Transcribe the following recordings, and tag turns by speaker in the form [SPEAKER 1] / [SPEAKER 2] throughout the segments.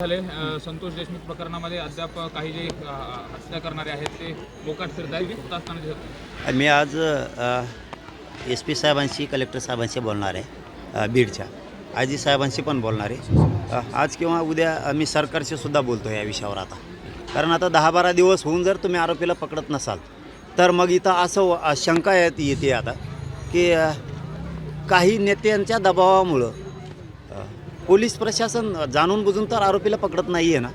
[SPEAKER 1] झाले. संतोष देशमुख प्रकरणामध्ये अद्याप काही जे हत्या करणारे आहेत ते मोकाट फिरत आहेत. असताना दिसत
[SPEAKER 2] मी आज एस पी साहेबांशी कलेक्टर साहेबांशी बोलणार आहे बीडच्या. आजी साहेबांशी पण बोलणार आहे. आज किंवा उद्या मी सरकारशी सुद्धा बोलतो या विषयावर आता. कारण आता दहा बारा दिवस होऊन जर तुम्ही आरोपीला पकडत नसाल तर मग इथं असं शंका येत येते आता की काही नेत्यांच्या दबावामुळं पोलीस प्रशासन जाणून बुजून तर आरोपीला पकडत नाही आहे ना.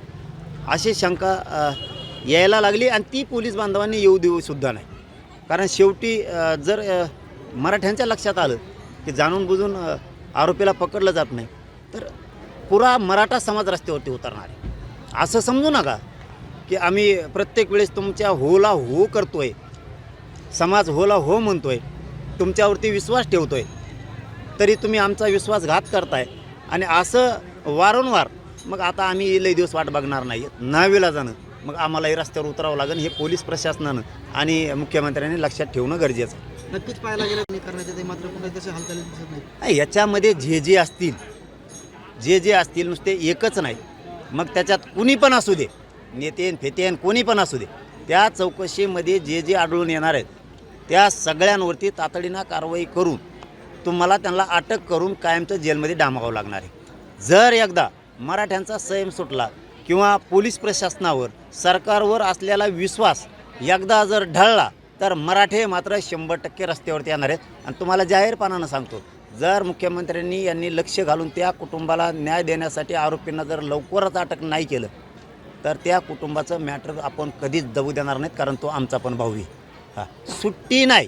[SPEAKER 2] अशी शंका यायला लागली आणि ती पोलीस बांधवांनी येऊ देऊ सुद्धा नाही. कारण शेवटी जर मराठ्यांच्या लक्षात आलं की जाणून बुजून आरोपीला पकडलं जात नाही तर पुरा मराठा समाज रस्त्यावरती उतरणार आहे. असं समजू नका की आम्ही प्रत्येक वेळेस तुमच्या होला हो करतो आहे समाज होला हो म्हणतो आहे तुमच्यावरती विश्वास ठेवतो आहे तरी तुम्ही आमचा विश्वासघात करताय. आणि असं वारंवार मग आता आम्ही लई दिवस वाट बघणार नाही. नावेला जाणं मग आम्हालाही रस्त्यावर उतरावं लागेल हे पोलीस प्रशासनानं आणि मुख्यमंत्र्यांनी लक्षात ठेवणं गरजेचं आहे.
[SPEAKER 3] नक्कीच पाहायला गेलं मात्र कुठे तसे हालचाली दिसत नाही
[SPEAKER 2] नाही, याच्यामध्ये जे जे असतील जे जे असतील नुसते एकच नाही. मग त्याच्यात कुणी पण असू दे नेतेन फेतेन कोणी पण असू दे त्या चौकशीमध्ये जे जे आढळून येणार आहेत त्या सगळ्यांवरती तातडीनं कारवाई करून तुम्हाला त्यांना अटक करून कायमचं जेलमध्ये डामावावं लागणार आहे. जर एकदा मराठ्यांचा संयम सुटला किंवा पोलीस प्रशासनावर सरकारवर असलेला विश्वास एकदा जर ढळला तर मराठे मात्र शंभर टक्के रस्त्यावरती येणार आहेत. आणि तुम्हाला जाहीरपणानं सांगतो जर मुख्यमंत्र्यांनी यांनी लक्ष घालून त्या कुटुंबाला न्याय देण्यासाठी आरोपींना जर लवकरच अटक नाही केलं तर त्या कुटुंबाचं मॅटर आपण कधीच दबू देणार नाहीत कारण तो आमचा पण भाऊ आहे. हा सुट्टी नाही.